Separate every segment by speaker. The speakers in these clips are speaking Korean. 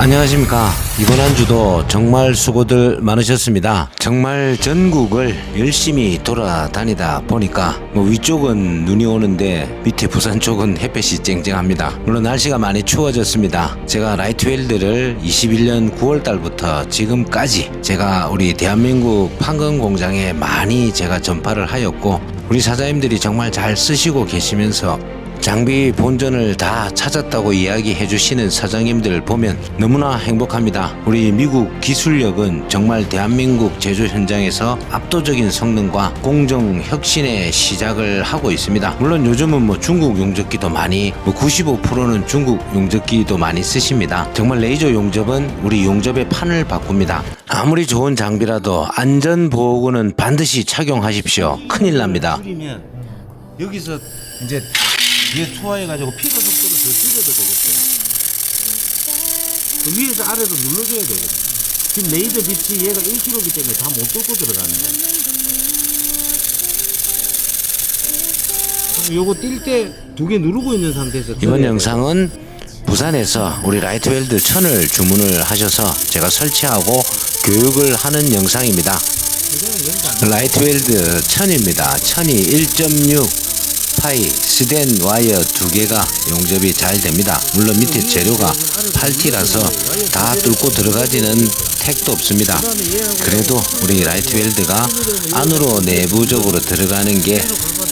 Speaker 1: 안녕하십니까. 이번 한 주도 정말 수고들 많으셨습니다. 정말 전국을 열심히 돌아다니다 보니까 뭐 위쪽은 눈이 오는데 밑에 부산 쪽은 햇볕이 쨍쨍합니다. 물론 날씨가 많이 추워졌습니다. 제가 라이트웰드를 21년 9월 달부터 지금까지 제가 우리 대한민국 판금 공장에 많이 제가 전파를 하였고 우리 사장님들이 정말 잘 쓰시고 계시면서 장비 본전을 다 찾았다고 이야기해 주시는 사장님들 보면 너무나 행복합니다. 우리 미국 기술력은 정말 대한민국 제조 현장에서 압도적인 성능과 공정 혁신의 시작을 하고 있습니다. 물론 요즘은 뭐 중국 용접기도 많이 뭐 95%는 중국 용접기도 많이 쓰십니다. 정말 레이저 용접은 우리 용접의 판을 바꿉니다. 아무리 좋은 장비라도 안전 보호구는 반드시 착용하십시오. 큰일 납니다.
Speaker 2: 여기서 이제 뒤에 초화해가지고 피로 속도를 더 줄여도 되겠어요. 그 위에서 아래로 눌러줘야 되거든. 지금 레이저 빛이 얘가 1kg이기 때문에 다 못 뚫고 들어가는. 그럼 요거 뛸 때 두 개 누르고 있는 상태에서
Speaker 1: 이번. 영상은 부산에서 우리 라이트웰드 천을 주문을 하셔서 제가 설치하고 교육을 하는 영상입니다. 라이트웰드 천입니다. 천이 1.6 파이 스덴 와이어 두 개가 용접이 잘 됩니다. 물론 밑에 재료가 8T라서 다 뚫고 들어가지는 택도 없습니다. 그래도 우리 라이트 웰드가 안으로 내부적으로 들어가는 게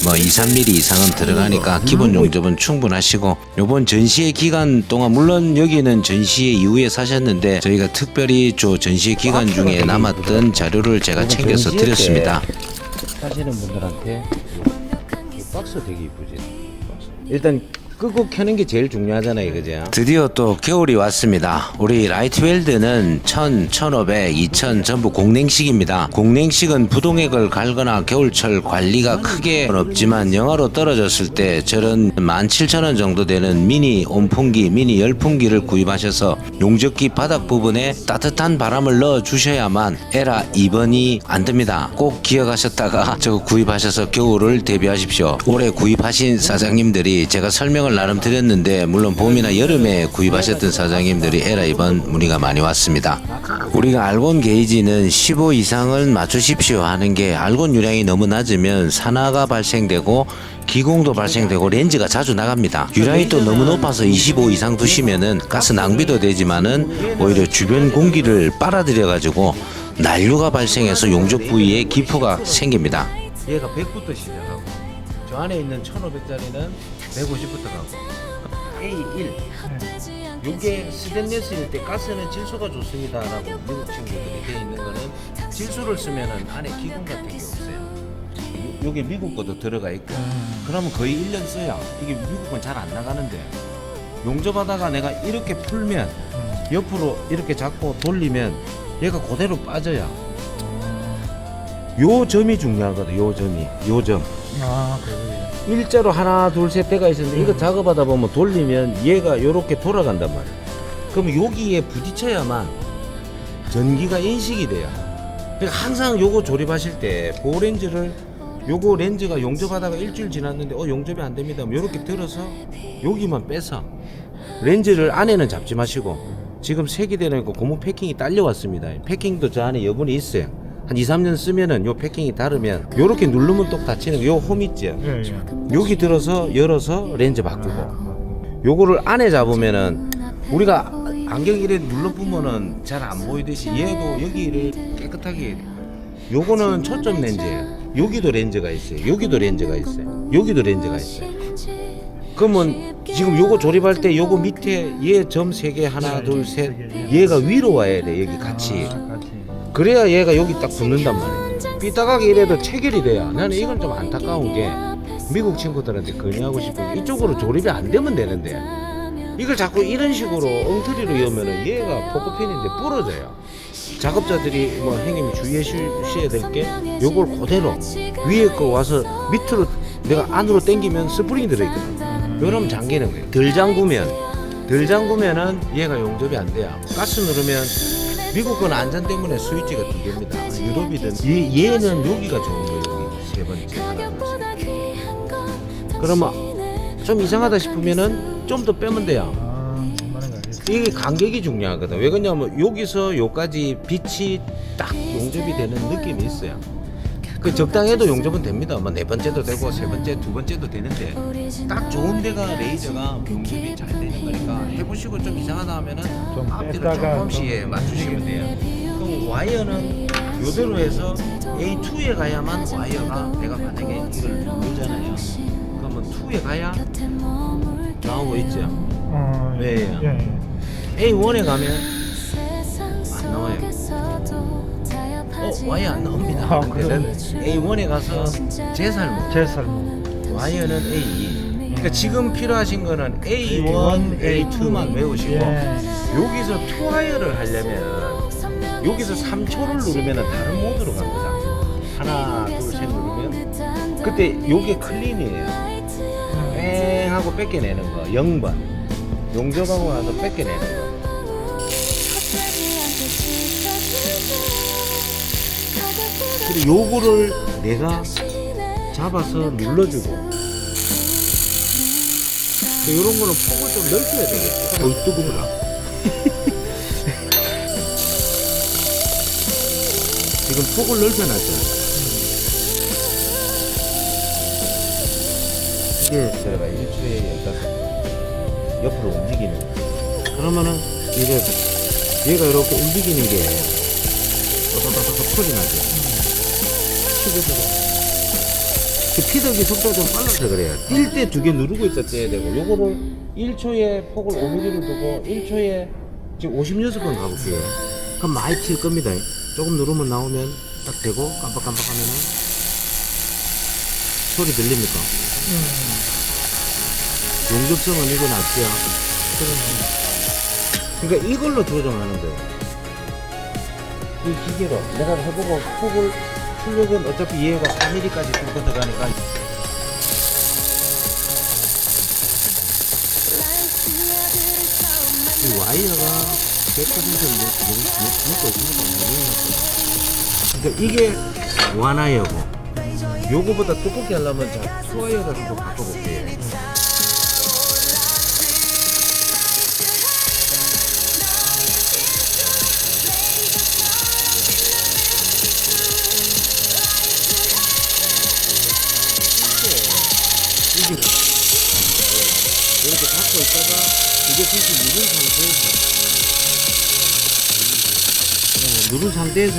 Speaker 1: 뭐 2, 3mm 이상은 들어가니까 기본 용접은 충분하시고 요번 전시회 기간 동안 물론 여기는 전시회 이후에 사셨는데 저희가 특별히 저 전시회 기간 중에 남았던 자료를 제가 챙겨서 드렸습니다.
Speaker 2: 하시는 분들한테 이 박스 되게 이쁘지. 일단 끄고 켜는 게 제일 중요하잖아요, 그죠?
Speaker 1: 드디어 또 겨울이 왔습니다. 우리 라이트 웰드는 1000, 1500, 2000 전부 공냉식입니다. 공냉식은 부동액을 갈거나 겨울철 관리가 크게 없지만 영하로 떨어졌을 때 저런 17,000원 정도 되는 미니 온풍기, 미니 열풍기를 구입하셔서 용접기 바닥 부분에 따뜻한 바람을 넣어 주셔야만 에라 2번이 안 됩니다. 꼭 기억하셨다가 저거 구입하셔서 겨울을 대비하십시오. 올해 구입하신 사장님들이 제가 설명을 나름 드렸는데 물론 봄이나 여름에 구입하셨던 사장님들이 에라 이번 문의가 많이 왔습니다. 우리가 알곤 게이지는 15 이상을 맞추십시오 하는 게 알곤 유량이 너무 낮으면 산화가 발생되고 기공도 발생되고 렌즈가 자주 나갑니다. 유량이 또 너무 높아서 25 이상 두시면은 가스 낭비도 되지만은 오히려 주변 공기를 빨아들여 가지고 난류가 발생해서 용접 부위에 기포가 생깁니다.
Speaker 2: 얘가 100부터 시작하고 저 안에 있는 1500짜리는 150부터 가고. A1 요게 스테인레스일 때 가스는 질소가 좋습니다라고 미국 친구들이 돼 있는 거는 질소를 쓰면은 안에 기공 같은 게 없어요. 요- 요 게 미국 것도 들어가 있고. 그러면 거의 1년 써야 이게 미국은 잘 안 나가는데 용접하다가 내가 이렇게 풀면 옆으로 이렇게 잡고 돌리면 얘가 그대로 빠져야. 요 점이 중요하거든 요 점이. 요점.
Speaker 3: 아, 그래요.
Speaker 2: 일자로 하나 둘셋 대가 있었는데 이거 작업하다 보면 돌리면 얘가 요렇게 돌아간단 말이야. 그럼 여기에 부딪혀야만 전기가 인식이 돼요 그러니까 항상 요거 조립하실 때 보호 렌즈를 요거 렌즈가 용접하다가 일주일 지났는데 어 용접이 안 됩니다. 요렇게 들어서 여기만 빼서 렌즈를 안에는 잡지 마시고 지금 색이 되니까 고무 패킹이 딸려왔습니다. 패킹도 저 안에 여분이 있어요 한 2, 3년 쓰면은 요 패킹이 다르면 요렇게 누르면 똑 닫히는 요 홈 있죠?
Speaker 3: 예, 예.
Speaker 2: 여기 들어서 열어서 렌즈 바꾸고. 요거를 안에 잡으면은 우리가 안경 이래 눌러보면은 잘 안 보이듯이 얘도 여기를 깨끗하게. 요거는 초점 렌즈예요. 여기도 렌즈가 있어요. 여기도 렌즈가 있어요. 여기도 렌즈가 있어요. 그러면 지금 요거 조립할 때 요거 밑에 얘 점 세 개 하나 둘 셋. 얘가 위로 와야 돼 여기 같이.
Speaker 3: 아, 같이.
Speaker 2: 그래야 얘가 여기 딱 붙는단 말이야. 삐딱하게 이래도 체결이 돼야. 나는 이건 좀 안타까운 게 미국 친구들한테 건의하고 싶은 게 이쪽으로 조립이 안 되면 되는데 이걸 자꾸 이런 식으로 엉터리로 여면은 얘가 포크핀인데 부러져요. 작업자들이 뭐 형님이 주의해 주셔야 될 게 요걸 그대로 위에 거 와서 밑으로 내가 안으로 당기면 스프링이 들어있거든. 요럼 잠기는 거예요. 덜 잠그면 덜 잠그면은 얘가 용접이 안 돼요. 가스 누르면 미국 건 안전 때문에 스위치가 두 개입니다. 유럽이든 얘, 얘는 여기가 좋은 거예요. 여기 세 번째 하나 둘 셋. 그러면 좀 이상하다 싶으면은 좀 더 빼면 돼요.
Speaker 3: 아.
Speaker 2: 이게 간격이 중요하거든. 왜 그러냐면 여기서 여기까지 빛이 딱 용접이 되는 느낌이 있어요. 그 적당해도 용접은 됩니다. 뭐네 번째도 되고 세 번째, 두 번째도 되는데 딱 좋은 데가 레이저가 용접이 잘 되는 거니까 해보시고 좀 이상하다 하면은
Speaker 3: 좀
Speaker 2: 앞뒤로
Speaker 3: 뺐다가
Speaker 2: 조금씩 예, 맞추시면 돼요. 그럼 와이어는 요대로 해서 A2에 가야만 와이어가 내가 만약에 이걸 누르잖아요. 그러면 2에 가야 나오고 있죠.
Speaker 3: 어,
Speaker 2: 네.
Speaker 3: 예.
Speaker 2: A1에 가면 안 나와요. 어, 와이어 안 나옵니다.
Speaker 3: 아,
Speaker 2: 근데는 A1에 가서 재살모,
Speaker 3: 제 삶.
Speaker 2: 와이어는 A2. 그러니까 지금 필요하신 거는 A1, A2만 외우시고
Speaker 3: 예.
Speaker 2: 여기서 2와이어를 하려면 여기서 3초를 누르면 다른 모드로 갑니다. 하나, 둘, 셋 누르면 그때 요게 클린이에요. 뺑 하고 뺏겨내는 거 0번 용접하고 나서 뺏겨내는 거 그리고 요거를 내가 잡아서 눌러주고 이런 거는 폭을 좀 넓혀야 되겠죠 어이 뜨거워라 지금 폭을 넓혀놨잖아 이게 제가 1초에 여기가 옆으로 움직이는 거. 그러면은 이게 얘가 이렇게 움직이는 게 또또또또 소리 나죠. 피드기. 그 피드기 속도가 좀 빨라서 그래요. 뛸 때 두 개 누르고 있어 떼야 되고 요거를 1초에 폭을 5mm를 두고 1초에 지금 56번 가볼게요. 그럼 많이 튈 겁니다. 조금 누르면 나오면 딱 되고 깜빡깜빡 하면은 소리 들립니까? 용접성은 이거 낫죠. 그러니까 이걸로 조정하는 거예요. 이 기계로 내가 해보고 폭을 출력은 어차피 얘가 4mm까지 뚫고 들어가니까 이 와이어가 100% 묶고 있습니다. 그러니까 이게 완화이어고 요거보다 두껍게 하려면 자 투와이어를 한번 바꿔볼게요. 잡고 있다가 다시 누른 상태에서 네, 누른 상태에서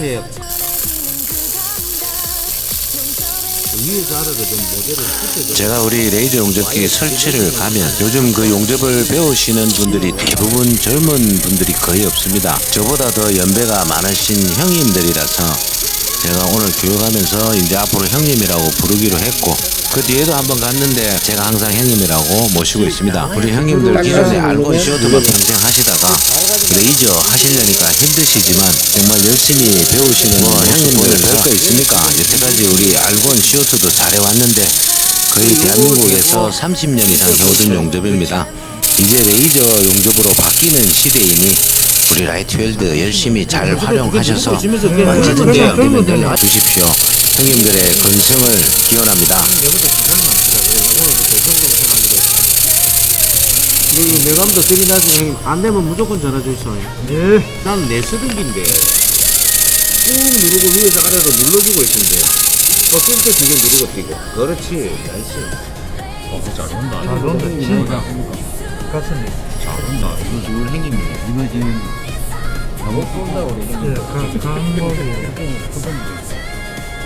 Speaker 2: 붙여줘.
Speaker 1: 제가 우리 레이저 용접기 설치를 가면 요즘 그 용접을 배우시는 분들이 대부분 젊은 분들이 거의 없습니다. 저보다 더 연배가 많으신 형님들이라서 제가 오늘 교육하면서 이제 앞으로 형님이라고 부르기로 했고 그 뒤에도 한번 갔는데 제가 항상 형님이라고 모시고 있습니다. 우리 형님들 기존에 알고 시어트만 평생 하시다가 레이저 하시려니까 힘드시지만 정말 열심히 배우시는 뭐 형님들 별거 있습니까? 여태까지 우리 알곤 시어트도 잘해왔는데 거의 대한민국에서 30년 이상 해오던 용접입니다. 이제 레이저 용접으로 바뀌는 시대이니 우리 라이트웰드 열심히 잘 활용하셔서 언제든지 여기면 연락 주십시오. 형님들의 건승을 기원합니다.
Speaker 2: 이 내감도 들이나지 형님 안 되면 무조건 전화 주세요.
Speaker 3: 예.
Speaker 2: 난 내 수등기인데 꾹 누르고 위에서 아래로 눌러주고 돼요. 또 뜰때 두개 누르고 뛰고. 그렇지. 나이스.
Speaker 3: 잘 온다. 진짜. 같습니다.
Speaker 2: 잘한다. 이거 우리 형님이. 이거 지금 잘못 쏜다 우리
Speaker 3: 예,
Speaker 2: 형님.
Speaker 3: 가- 강목이.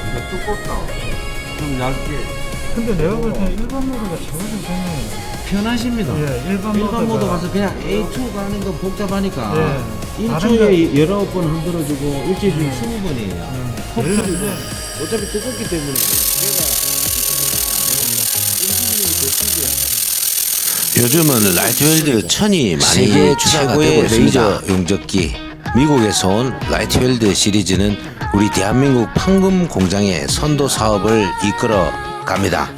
Speaker 2: 이거 두껍다. 좀 얇게.
Speaker 3: 근데 내가 볼 때는 일반 모드가 최고로 좋네요.
Speaker 2: 편하십니다.
Speaker 3: 예, 일반
Speaker 2: 일반 모드
Speaker 3: 모드가-
Speaker 2: 가서 그냥 A2 가는 건 복잡하니까
Speaker 3: 예.
Speaker 2: 1초에 19번 흔들어주고 일주일에 20번이에요.
Speaker 3: 예.
Speaker 2: 컵줄이고 어차피 두껍기 때문에
Speaker 1: 요즘은 라이트웰드 천이 많이
Speaker 2: 세계 최고의
Speaker 1: 되고 있습니다.
Speaker 2: 레이저
Speaker 1: 용접기 미국에서 온 라이트웰드 시리즈는 우리 대한민국 판금 공장의 선도 사업을 이끌어 갑니다.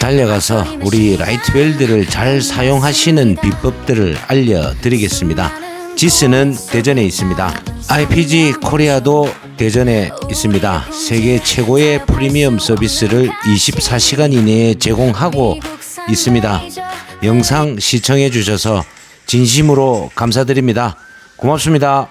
Speaker 1: 달려가서 우리 라이트웰드를 잘 사용하시는 비법들을 알려드리겠습니다. 지스는 대전에 있습니다. IPG 코리아도 대전에 있습니다. 세계 최고의 프리미엄 서비스를 24시간 이내에 제공하고 있습니다. 영상 시청해 주셔서
Speaker 2: 진심으로 감사드립니다. 고맙습니다.